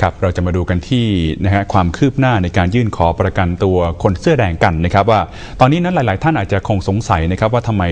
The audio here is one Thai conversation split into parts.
ครับเราจะมาดูกันที่นะฮะความคืบหน้าในการยื่นขอประกันตัวคนเสื้อแดงกันนะครับ ว่าตอนนี้นั้นหลาย ๆ ท่านอาจจะคงสงสัยนะครับว่าทำไม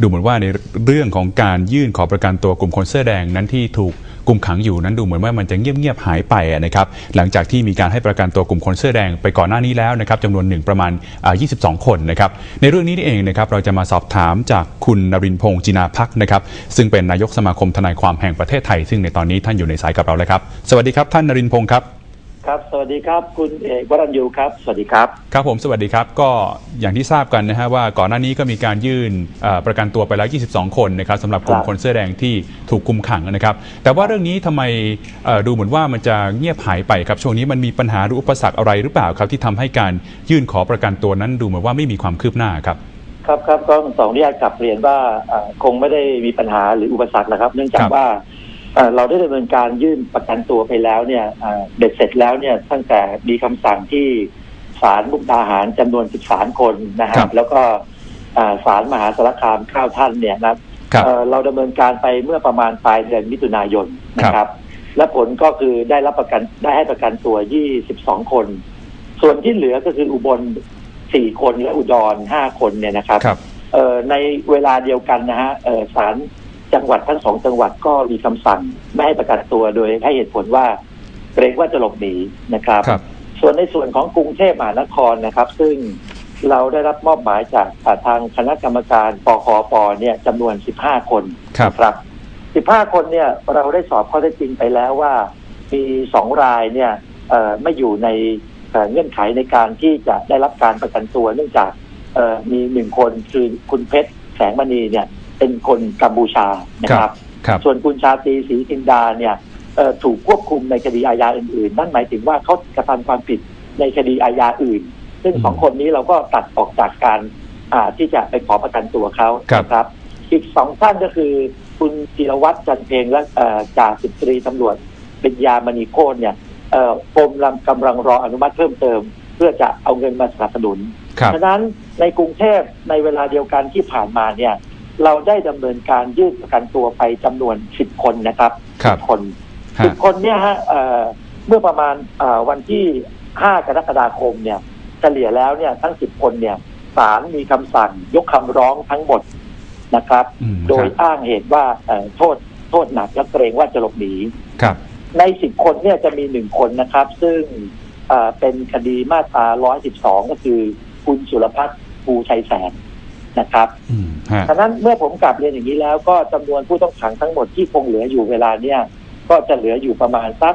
ดูเหมือนว่าในเรื่องของการยื่นขอประกันตัวกลุ่มคนเสื้อแดงนั้นที่ถูก กุมขังอยู่นั้นดูเหมือนว่ามันจะเงียบๆหายไปนะครับหลังจากที่มีการให้ประกันตัวกลุ่มคนเสื้อแดงไปก่อนหน้านี้แล้วนะครับจำนวนหนึ่งประมาณ 22 คนนะครับในเรื่องนี้นี่เองนะครับเราจะมาสอบถามจากคุณนรินพงศ์จินาพักนะครับซึ่งเป็นนายกสมาคมทนายความแห่งประเทศไทย ซึ่งในตอนนี้ท่านอยู่ในสายกับเราแล้วครับ สวัสดีครับท่านนรินพงศ์ครับ ครับ สวัสดีครับ คุณเอกวรัญยูครับ สวัสดีครับ ครับผม สวัสดีครับ ก็อย่างที่ทราบกันนะฮะว่าก่อนหน้านี้ก็มีการยื่นเอ่อประกันตัวไปแล้ว 22 คนนะครับสำหรับกลุ่มครับคนเสื้อแดงที่ถูกคุมขังนะครับ แต่ว่าเรื่องนี้ทำไมเอ่อดูเหมือนว่ามันจะเงียบหายไปครับ ช่วงนี้มันมีปัญหาหรืออุปสรรคอะไรหรือเปล่าครับ ที่ทำให้การยื่นขอประกันตัวนั้นดูเหมือนว่าไม่มีความคืบหน้าครับ ครับครับก็สองที่อยากกลับเรียนว่าเอ่อคงไม่ได้มีปัญหาหรืออุปสรรคนะครับ เนื่องจากครับว่า เอ่อเราได้ดำเนินการยื่นประกันตัวไปแล้วเนี่ยเอ่อเบ็ดเสร็จแล้วเนี่ยตั้งแต่มีคำสั่งที่ศาลมุกดาหารจำนวน 13 คนนะฮะครับ แล้วก็เอ่อศาลมหาสารคามเก้าท่านเนี่ยนะครับครับเอ่อเราดำเนินการไปเมื่อประมาณปลายเดือนมิถุนายนนะคครัรับบและผลก็คือได้รับประกันได้ให้ประกันตัว 22 คน ส่วนที่เหลือก็คืออุบล 4 คนและอุดร 5 คนเนี่ยนะครับครับเอ่อในเวลาเดียวกันนะฮะเอ่อศาล จังหวัดทั้งสองจังหวัดก็มีคำสั่งไม่ให้ประกันตัวโดยให้เหตุผลว่าเกรงว่าจะหลบหนีนะครับครับส่วนในส่วนของกรุงเทพมหานครนะครับ ซึ่งเราได้รับมอบหมายจากอ่าทางคณะกรรมการปคปเนี่ยจำนวน 15 คนครับนะครับ 15 คนเนี่ยเราได้สอบข้อเท็จจริงไปแล้วว่า มีสองรายเนี่ยเอ่อไม่อยู่ในเอ่อเงื่อนไขในการที่จะได้รับการประกันตัว เนื่องจากเอ่อมีหนึ่งคนคือคุณเพชรแสงมณีเนี่ย เป็นคนกัมพูชานะครับครับ ส่วนคุณชาตรีศรีจินดาเนี่ยเอ่อถูกควบคุมในคดีอาญาอื่นๆ นั่นหมายถึงว่าเขากระทำความผิดในคดีอาญาอื่น ซึ่งอืมสองคนนี้เราก็ตัดออกจากการอ่าที่จะไปขอประกันตัวเขาครับนะครับ อีกสองท่านก็คือ คุณจิรวัตรจันเพลงและเอ่อจ่าสิบตรีตำรวจเป็นยามณีโคตรเนี่ยเอ่อกรมลำกำลังรออนุมัติเพิ่มเติม เพื่อจะเอาเงินมาสนับสนุนครับฉะนั้นในกรุงเทพในเวลาเดียวกันที่ผ่านมาเนี่ย เราได้ดำเนินการยื่นประกันตัวไปจำนวน10คนนะครับครับ10คนฮะ10คนเนี่ยฮะเอ่อเมื่อประมาณเอ่อวันที่5กรกฎาคมเนี่ยเฉลี่ยแล้วเนี่ยทั้ง10คนเนี่ยศาลมีคำสั่งยกคำร้องทั้งหมดนะครับอืมโดยครับอ้างเหตุว่าเอ่อโทษโทษหนักและเกรงว่าจะหลบหนีครับ ใน10คนเนี่ยจะมีหนึ่งคนนะครับ ซึ่งเอ่อเป็นคดีมาตรา112 ก็คือคุณสุรพัฒน์ภูชัยแสน นะครับอืมฮะฉะนั้นเมื่อผมกลับเรียนอย่างนี้แล้ว ก็จำนวนผู้ต้องขังทั้งหมดที่คงเหลืออยู่เวลาเนี่ยก็จะเหลืออยู่ประมาณสัก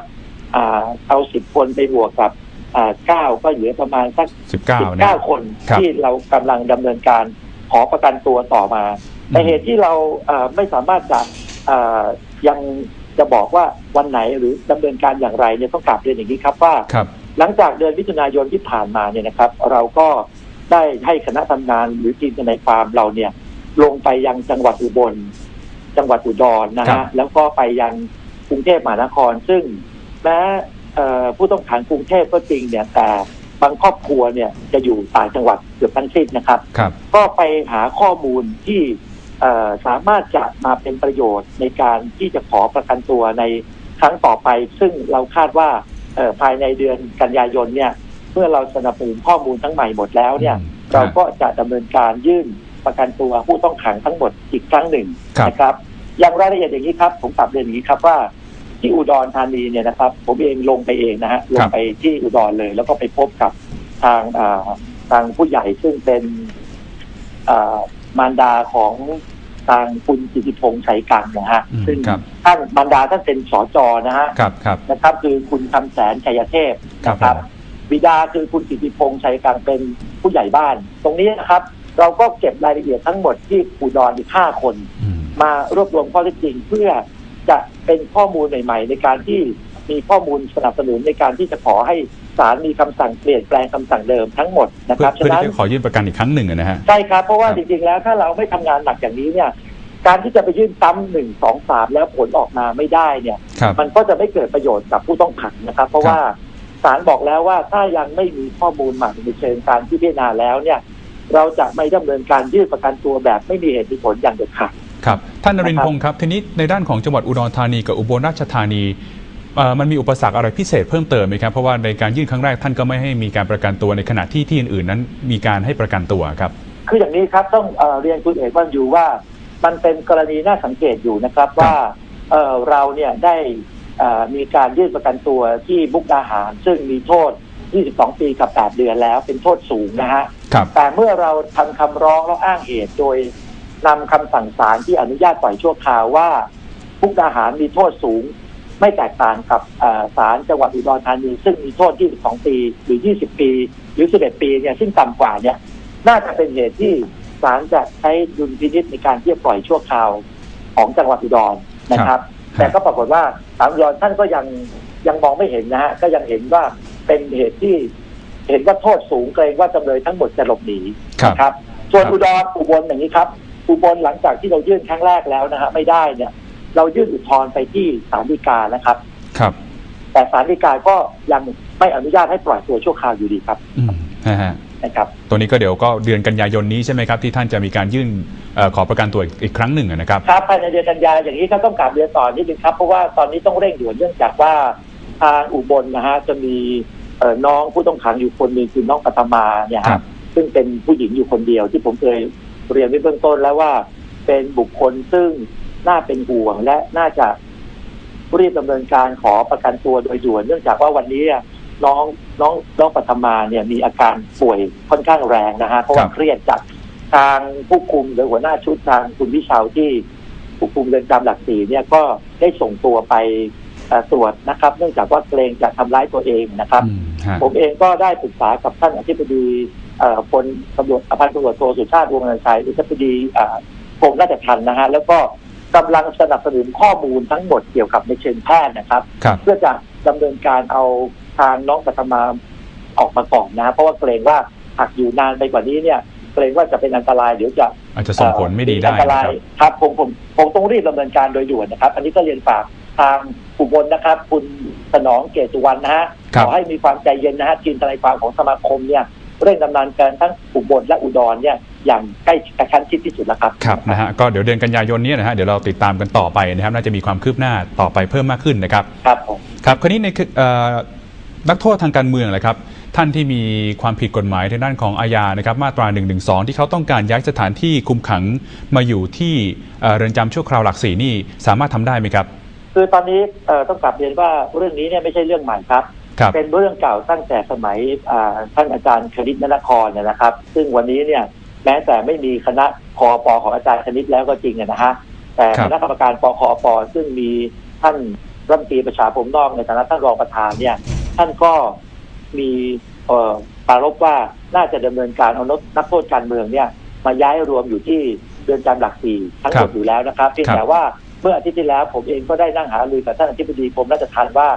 อ่าเอาสิบคนไปบวกกับอ่าเก้าก็เหลือประมาณสัก19สิบเนี่ยเก้าคนครับที่เรากำลังดำเนินการขอประกันตัวต่อมาแต่เหตุที่เราเอ่อไม่สามารถจะเอ่อยังจะบอกว่าวันไหนหรือดำเนินการอย่างไรเนี่ยต้องกลับเรียนอย่างนี้ครับว่าครับหลังจากเดือนมิถุนายนที่ผ่านมาเนี่ยนะครับ เราก็ ได้ให้คณะทำงานหรือทีมทนายความเราเนี่ย ลงไปยังจังหวัดอุบล จังหวัดอุดรนะครัฮะบแล้วก็ไปยังกรุงเทพมหานคร ซึ่งแม้เอ่อผู้ต้องขังกรุงเทพก็จริงเนี่ยแต่บางครอบครัวเนี่ยจะอยู่ต่างจังหวัดเกือบทั้งสิ้นนะครับครับก็ไปหาข้อมูลที่เอ่อสามารถจะมาเป็นประโยชน์ในการที่จะขอประกันตัวในครั้งต่อไป ซึ่งเราคาดว่าเอ่อภายในเดือนกันยายนเนี่ยเมื่อเราสนับสนุนข้อมูลทั้งใหม่หมดแล้วเนี่ยอืมเราก็จะดำเนินการยื่นประกันตัวผู้ต้องขังทั้งหมดอีกครั้งหนึ่งครับนะครับ อย่างรายละเอียดอย่างนี้ครับ ผมกลับเรียนอย่างนี้ครับว่าที่อุดรธานีเนี่ยนะครับ ผมเองลงไปเองนะฮะลงไปที่อุดรเลย แล้วก็ไปพบกับทางอ่าทางผู้ใหญ่ซึ่งเป็นอ่ามารดาของทางคุณจิติพงษ์ชัยกังนะฮะอืมซึ่งครับท่านมารดาท่านเป็นสจนะฮะครับครับนะครับ คือคุณคำแสนชัยเทพครับนะครับผม บิดาคือคุณจิติพงษ์ชัยกังเป็นผู้ใหญ่บ้าน ตรงนี้นะครับ เราก็เก็บรายละเอียดทั้งหมดที่อุดรอีกห้าคนอืมมารวบรวมข้อเท็จจริงเพื่อจะเป็นข้อมูลใหม่ ๆ ในการที่มีข้อมูลสนับสนุนในการที่จะขอให้ศาลมีคำสั่งเปลี่ยนแปลงคำสั่งเดิมทั้งหมดนะคเพื่อรับเพื่อฉะนั้นที่จะขอยื่นประกันอีกครั้งหนึ่งอะนะฮะใช่ครับเพราะว่าครับจริงๆแล้วถ้าเราไม่ทำงานหนักอย่างนี้เนี่ยการที่จะไปยื่นซ้ำหนึ่งสองสามแล้วผลออกมาไม่ได้เนี่ยครับมันก็จะไม่เกิดประโยชน์กับผู้ต้องขังนะครับ เพราะครับว่า ศาลบอกแล้วว่าถ้ายังไม่มีข้อมูลใหม่ในเชิงการที่พิจารณาแล้วเนี่ย เราจะไม่ดำเนินการยื่นประกันตัวแบบไม่มีเหตุมีผลอย่างเด็ดขาดครับท่านนรินทนะครับร์พงศ์ครับทีนี้ในด้านของจังหวัดอุดรธานีกับอุบลราชธานีเอ่อมันมีอุปสรรคอะไรพิเศษเพิ่มเติมไหมครับ เพราะว่าในการยื่นครั้งแรกท่านก็ไม่ให้มีการประกันตัวในขณะที่ที่อื่นๆนั้นมีการให้ประกันตัวครับ คืออย่างนี้ครับต้องเออเรียนคุณเอกว่าอยู่ว่า มันเป็นกรณีน่าสังเกตอยู่นะครับว่าเออเราเนี่ยได้เอ่อ มีการยื่นประกันตัวที่มุกดาหาร ซึ่งมีโทษ 22 ปีกับ 8 เดือนแล้วเป็นโทษสูงนะฮะครับแต่เมื่อเราทำคำร้องแล้วอ้างเหตุโดยนำคำสั่งศาลที่อนุญาตปล่อยชั่วคราวว่ามุกดาหารมีโทษสูง ไม่แตกต่างกับเอ่อศาลจังหวัดอุดรธานีซึ่งมีโทษ 22 ปีหรือ 20 ปี หรือ 11 ปีเนี่ยซึ่งต่ำกว่าเนี่ยน่าจะเป็นเหตุที่ศาลจะใช้ดุลพินิจในการที่จะปล่อยชั่วคราวของจังหวัดอุดรนะครับ แต่ก็ปรากฏว่าศาลอุดรท่านก็ยังยังมองไม่เห็นนะฮะก็ยังเห็นว่าเป็นเหตุที่เห็นว่าโทษสูงเกรงว่าจำเลยทั้งหมดจะหลบหนีครับนะครับ ส่วนครับอุดรอุบลอย่างนี้ครับอุบลหลังจากที่เรายื่นครั้งแรกแล้วนะฮะไม่ได้เนี่ย เรายื่นอุทธรณ์ไปที่ศาลฎีกานะครับ ครับ แต่ศาลฎีกาก็ยังไม่อนุญาตให้ปล่อยตัวชั่วคราวอยู่ดีครับ อืมนะฮะ นะครับตัวนี้ก็เดี๋ยวก็เดือนกันยายนนี้ใช่ไหมครับที่ท่านจะมีการยื่นเอ่อขอประกันตัวอีกอีกครั้งหนึ่งอะนะครับครับภายในเดือนกันยายนอย่างนี้ก็ต้องกลับเรียนต่อนิดนึงครับเพราะว่าตอนนี้ต้องเร่งด่วนเนื่องจากว่าทางอุบลนะฮะจะมีเอ่อน้องผู้ต้องขังอยู่คนหนึ่งคือน้องปัทมาเนี่ยครัฮะบซึ่งเป็นผู้หญิงอยู่คนเดียวที่ผมเคยเรียนไว้เบื้องต้นแล้วว่า เป็นบุคคลซึ่งน่าเป็นห่วงและน่าจะรีบดำเนินการขอประกันตัวโดยด่วนเนื่องจากว่าวันนี้อะน้อง น้องน้องปัทมาเนี่ยมีอาการป่วยค่อนข้างแรงนะฮะเพราะว่าครับเครียดจากทางผู้คุมหรือหัวหน้าชุดทางคุณวิชาวที่ผู้คุมเรือนจำหลักสี่เนี่ยก็ได้ส่งตัวไปเอ่อตรวจนะครับ เนื่องจากว่าเกรงจะทำร้ายตัวเองนะครับอืมฮะผมเองก็ได้ปรึกษากับท่านอธิบดีเอ่อพลตำรวจพันตำรวจโทสุชาติวงศ์นาชัยอธิบดีเอ่อกรมราชทัณฑ์นะฮะแล้วก็กำลังสนับสนุนข้อมูลทั้งหมดเกี่ยวกับในเชิงแพทย์นะครับครับเพื่อจะดำเนินการเอา ทางน้องปัทมาออกมาก่อนนะ เพราะว่าเกรงว่าหากอยู่นานไปกว่านี้เนี่ยเกรงว่าจะเป็นอันตรายเดี๋ยวจะอาจจะส่งผลไม่ดีได้อันตนะรายครับครับผมผมผมต้องรีบดำเนินการโดยด่วนนะครับ อันนี้ก็เรียนฝากทางอุบลนะครับ คุณสนองเกศสุวรรณนะฮะครัขบอให้มีความใจเย็นนะฮะทีมทนายความของสมาคมเนี่ยเร่งดำเนินการทั้งอุบลและอุดรเนี่ยอย่างใกล้กระชั้นชิดที่สุดแล้วครับครับนะฮะก็เดี๋ยวเดือนกันยายนนี้นะฮะเดี๋ยวเราติดตามกันต่อไปนะครับ น่าจะมีความคืบหน้าต่อไปเพิ่มมากขึ้นนะครับ ครับผมครับคราวนี้ในเอ่อ นักโทษทางการเมืองแหละครับท่านที่มีความผิดกฎหมายทางด้านของอาญานะครับมาตรา1นึที่เขาต้องการย้ายสถานที่คุมขังมาอยู่ที่เอ่อเรือนจำชั่วคราวหลักสี่นี่สามารถทำได้ไหมครับ คือตอนนี้เอ่อต้องกลับเรียนว่าเรื่องนี้เนี่ยไม่ใช่เรื่องใหม่ครับครับเป็นเรื่องเก่าตั้งแต่สมัยอ่าท่านอาจารย์คณิตนนครเนี่ยนะครับ ซึ่งวันนี้เนี่ยแม้แต่ไม่มีคณะคอปของอาจารย์คณิตแล้วก็จริงอะนะฮะแต่ครัคบณะกรรมการปคอปซึ่งมีท่านรัฐมนตรีประชาคมนอกในฐานะท่านรองประธานเนี่ย ท่านก็มีเอ่อปรารภว่าน่าจะดำเนินการเอานักโทษการเมืองเนี่ยมาย้ายรวมอยู่ที่เรือนจำหลักสี่ทั้งหมดอยู่แล้วนะครับเพียงแต่ว่าเมื่ออาทิตย์ที่แล้วผมเองก็ได้นั่งหารือกับท่านอธิบดีกรมราชทัณฑ์ว่า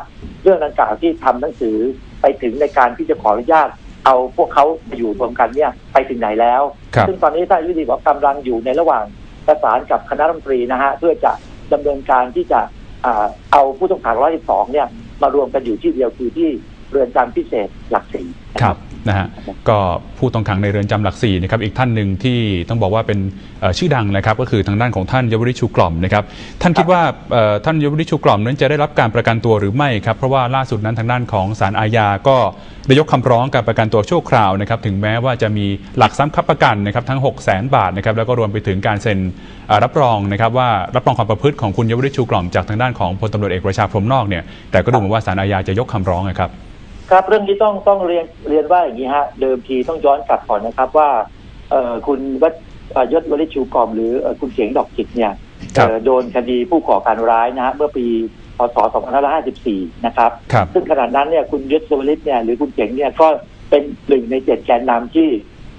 เรื่องดังกล่าวที่ทำหนังสือไปถึงในการที่จะขออนุญาตเอาพวกเขามาอยู่รวมกันเนี่ยไปถึงไหนแล้วครับซึ่งตอนนี้ท่านอธิบดีบอกกำลังอยู่ในระหว่างประสานกับคณะรัฐมนตรีนะฮะเพื่อจะดำเนินการที่จะอ่าเอาผู้ต้องขัง112เนี่ย มารวมกันอยู่ที่เดียวคือที่เรือนจำพิเศษหลักสี่ครับ นะฮะก็ผู้ต้องขังในเรือนจำหลักสี่นะครับอีกท่านหนึ่งที่ต้องบอกว่าเป็นเอ่อชื่อดังนะครับ ก็คือทางด้านของท่านยวริชูกล่อมนะครับท่านคิดว่าเอ่อท่านยวริชูกล่อมนั้นจะได้รับการประกันตัวหรือไม่ครับเพราะว่าล่าสุดนั้นทางด้านของศาลอาญาก็ได้ยกคำร้องการประกันตัวชั่วคราวนะครับถึงแม้ว่าจะมีหลักทรัพย์ค้ำประกันนะครับทั้ง 6 0 0 0 0 บาทนะครับแล้วก็รวมไปถึงการเซ็นเอ่อรับรองนะครับว่ารับรองความประพฤติของคุณยวริชูกล่อมจากทางด้านของพลตำรวจเอกประชาพรหมนอกเนี่ยแต่ก็ดูเหมือนว่าศาลอาญาจะยกคำร้องนะครับ ครับเรื่องนี้ต้องต้องเรียนเรียนว่าอย่างนี้ฮะเดิมทีต้องย้อนกลับก่อนนะครับว่าเอ่อคุณวัชเอ่อยศวริชูกรมหรือเอ่อคุณเสียงดอกจิตเนี่ยครับเอ่อโดนคดีผู้ก่อการร้ายนะฮะเมื่อปีพศ2554 นะครับครับซึ่งขณะนั้นเนี่ยคุณยศวริตเนี่ยหรือคุณเจ๋งเนี่ยก็เป็นหนึ่งในเจ็ดแกนนำที่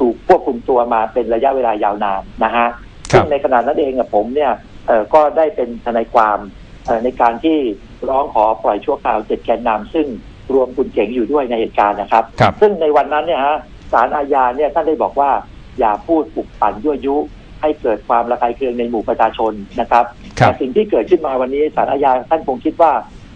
ถูกควบคุมตัวมาเป็นระยะเวลายาวนานนะฮะครับซึ่งในขณะนั้นเองกับผมเนี่ยเอ่อก็ได้เป็นทนายความเอ่อในการที่ร้องขอปล่อยชั่วคราวเจ็ดแกนนำซึ่ง รวมคุณเจ๋งอยู่ด้วยในเหตุการณ์นะครับ ครับซึ่งในวันนั้นเนี่ยฮะศาลอาญาเนี่ยท่านได้บอกว่า อย่าพูดปลุกปั่นยั่วยุ ให้เกิดความระคายเคืองในหมู่ประชาชนนะครับครับ แต่สิ่งที่เกิดขึ้นมาวันนี้ศาลอาญาท่านคงคิดว่า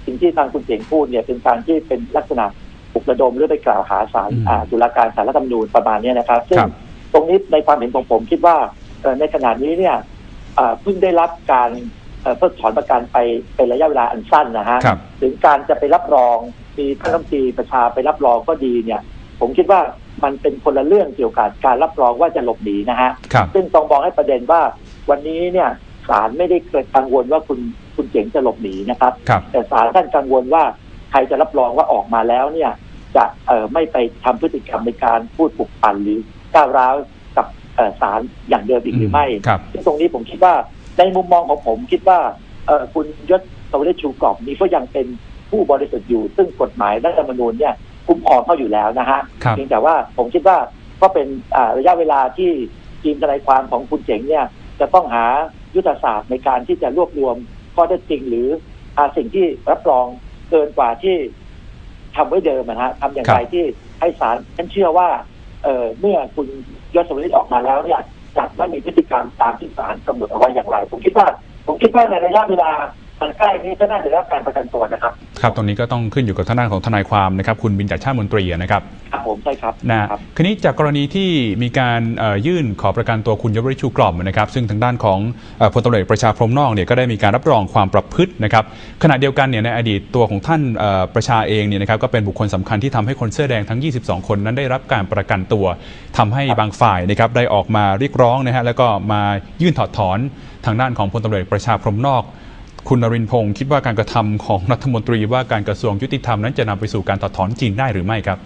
สิ่งที่ทางคุณเสียงพูดเนี่ยเป็นการที่เป็นลักษณะปลุกระดมหรือไปกล่าวหาศาลอืมอ่าตุลาการศาลรัฐธรรมนูญประมาณเนี้ยนะครับ ซึ่งครับ ตรงนี้ในความเห็นของผมคิดว่าเอ่อในขณะนี้เนี่ยเอ่อเพิ่งได้รับการเอ่อเพิกถอนประกันไปเป็นระยะเวลาอันสั้นนะฮะ ครับ ถึงการจะไปรับรอง มีท่านรัฐมนตรีประชาไปรับรองก็ดีเนี่ย ผมคิดว่ามันเป็นคนละเรื่องเกี่ยวกับการรับรองว่าจะหลบหนีนะฮะครับซึ่งต้องมองให้ประเด็นว่าวันนี้เนี่ยศาลไม่ได้เกิดกังวลว่าคุณคุณเจ๋งจะหลบหนีนะครับครับแต่ศาลท่านกังวลว่าใครจะรับรองว่าออกมาแล้วเนี่ย จะเอ่อไม่ไปทำพฤติกรรมในการพูดปลุกปั่นหรือก้าวร้าวกับเอ่อศาลอย่างเดิมอีกหรือไม่ครับซึ่งตรงนี้ผมคิดว่าในมุมมองของผมคิดว่าเอ่อคุณยศสวรรชูกรอบนี้ก็ยังเป็น ผู้บริสุทธิ์อยู่ ซึ่งกฎหมายรัฐธรรมนูญเนี่ยคุ้มครองเขาอยู่แล้วนะฮะครับเพียงแต่ว่าผมคิดว่าก็เป็นอ่าระยะเวลาที่ทีมทนายความของคุณเจ๋งเนี่ยจะต้องหายุทธศาสตร์ในการที่จะรวบรวมข้อเท็จจริงหรืออาสิ่งที่รับรองเกินกว่าที่ทำไว้เดิมนะฮะทำอย่างไรครับที่ให้ศาลฉันเชื่อว่า เอ่อเมื่อคุณยศสวรรค์ออกมาแล้วเนี่ยจะไม่มีพฤติกรรมตามที่ศาลกำหนดเอาไว้อย่างไร ผมคิดว่า ผมคิดว่าในระยะเวลามัน ใกล้นี้ก็น่าจะได้รับการประกันตัวนะครับ ครับตรงนี้ก็ต้องขึ้นอยู่กับทางด้านของทนายความนะครับ คุณบินจัดชาติมนตรีนะครับครับผมใช่ครับนะครับคราวนี้จากกรณีที่มีการเอ่อยื่นขอประกันตัวคุณยศวริชูกล่อมนะครับ ซึ่งทางด้านของเอ่อพลตำรวจเอกประชาพรหมนอกเนี่ยก็ได้มีการรับรองความประพฤตินะครับขณะเดียวกันเนี่ยในอดีตตัวของท่านเอ่อประชาเองเนี่ยนะครับก็เป็นบุคคลสำคัญที่ทำให้คนเสื้อแดงทั้ง 22 คนนั้นได้รับการประกันตัวทำให้บางฝ่ายนะครับได้ออกมาเรียกร้องนะฮะแล้วก็มายื่นถอดถอนทางด้านของพลตำรวจเอกประชาพรหมนอก คุณนรินพงศ์คิดว่าการกระทำของรัฐมนตรีว่าการกระทรวงยุติธรรมนั้นจะนำไปสู่การถอดถอนจริงได้หรือไม่ครับ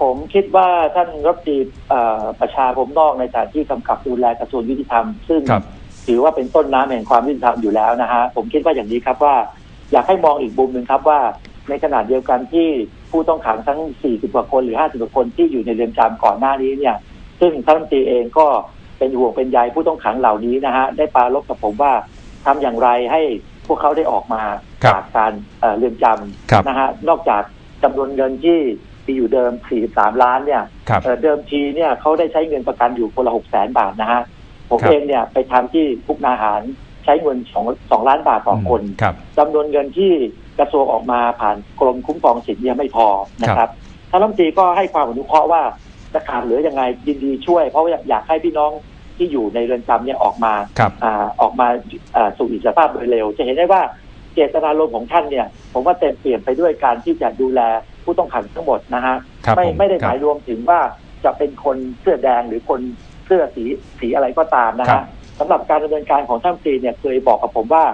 ผมคิดว่าท่านรัฐมนตรีประชาผมนอกในฐานที่กำกับดูแลกระทรวงยุติธรรม ซึ่งถือว่าเป็นต้นน้ำแห่งความยุติธรรมอยู่แล้วนะฮะผมคิดว่าอย่างนี้ครับว่า อยากให้มองอีกมุมหนึ่งครับว่า ในขณะเดียวกันที่ผู้ต้องขังทั้ง 40 กว่าคนหรือ 50 กว่าคนที่อยู่ในเรือนจำก่อนหน้านี้เนี่ย ซึ่งท่านรัฐมนตรีเองก็เป็นห่วงเป็นใยผู้ต้องขังเหล่านี้นะฮะได้ปารบกับผมว่าทำอย่างไรให้ พวกเขาได้ออกมาครับจากการเอ่อเรือนจครับำนะฮะนอกจากจำนวนเงินที่มีอยู่เดิม 43 ล้านเนี่ยครับ เอ่อเดิมทีเนี่ยเขาได้ใช้เงินประกันอยู่คนละ6แสนบาทนะฮะผมครับ เองเนี่ยไปทำที่พุกนาหารใช้เงิน2 2ล้านบาทต่อคน ครับ จำนวนเงินที่กระทรวงออกมาผ่านกรมคุ้มครองสิทธิ์เนี่ยไม่พอนะครับท่านรัฐมนตรีก็ให้ความอนุเคราะห์ว่าจะขาดเหลือยังไงยินดีช่วย เพราะว่าอยากให้พี่น้อง ที่อยู่ในเรือนจำเนี่ยออกมาครับ อ่าออกมาอ่าสู่อิสรภาพโดยเร็ว จะเห็นได้ว่าเจตนารมณ์ของท่านเนี่ย ผมว่าเต็มเปี่ยมไปด้วยการที่จะดูแลผู้ต้องขังทั้งหมดนะฮะครับไม่ผมไม่ได้คหรับมายรวมถึงว่าจะเป็นคนเสื้อแดงหรือคนเสื้อสีสีอะไรก็ตามนะครัฮะบ สำหรับการดำเนินการของท่านรัฐมนตรีเนี่ยเคยบอกกับผมว่า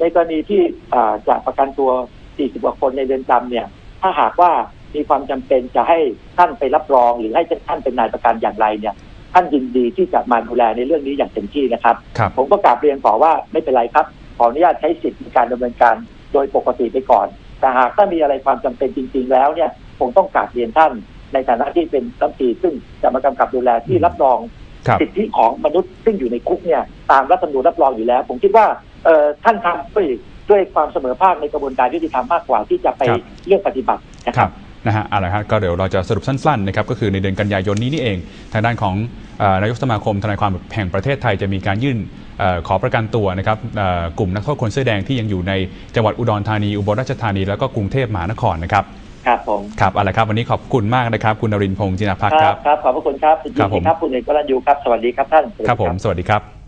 ในกรณีที่อ่าจะประกันตัว 40 กว่าคนในเรือนจำเนี่ย ถ้าหากว่ามีความจำเป็นจะให้ท่านไปรับรองหรือให้ท่านเป็นนายประกันอย่างไรเนี่ย ท่านยินดีที่จะมาดูแลในเรื่องนี้อย่างเต็มที่นะครับ ครับผมก็กราบเรียนต่อว่าไม่เป็นไรครับ ขออนุญาตใช้สิทธิในการดำเนินการโดยปกติไปก่อน แต่หากถ้ามีอะไรความจำเป็นจริง ๆ แล้วเนี่ยผมต้องกราบเรียนท่านในฐานะที่เป็นรัฐมนตรีซึ่งจะมากำกับดูแลที่รับรอง ครับ สิทธิของมนุษย์ซึ่งอยู่ในคุกเนี่ยตามรัฐธรรมนูญรับรองอยู่แล้ว ผมคิดว่าเอ่อท่านทำด้วยด้วยความเสมอภาคในกระบวนการยุติธรรมมากกว่าที่จะไปครับเลือกปฏิบัตินะคครัรับ บ นะฮะอะไรครับก็เดี๋ยวเราจะสรุปสั้นๆนะครับก็คือในเดือนกันยายนนี้นี่เอง ทางด้านของเอ่อนายกสมาคมทนายความแห่งประเทศไทยจะมีการยื่นเออขอประกันตัวนะครับเอ่อกลุ่มนักโทษคนเสื้อแดงที่ยังอยู่ในจังหวัดอุดรธานี อุบลราชธานีแล้วก็กรุงเทพมหานครนะครับครับผมครับเอาละครับวันนี้ขอบคุณมากนะครับ คุณนรินทร์พงศ์จินาพักคครัรับบครับขอบพระคุณครับยินครับผดีมครับคุณเอกวรัญยูครับสวัสดีครับท่านสวัสดีครับผมสวัสดีครับ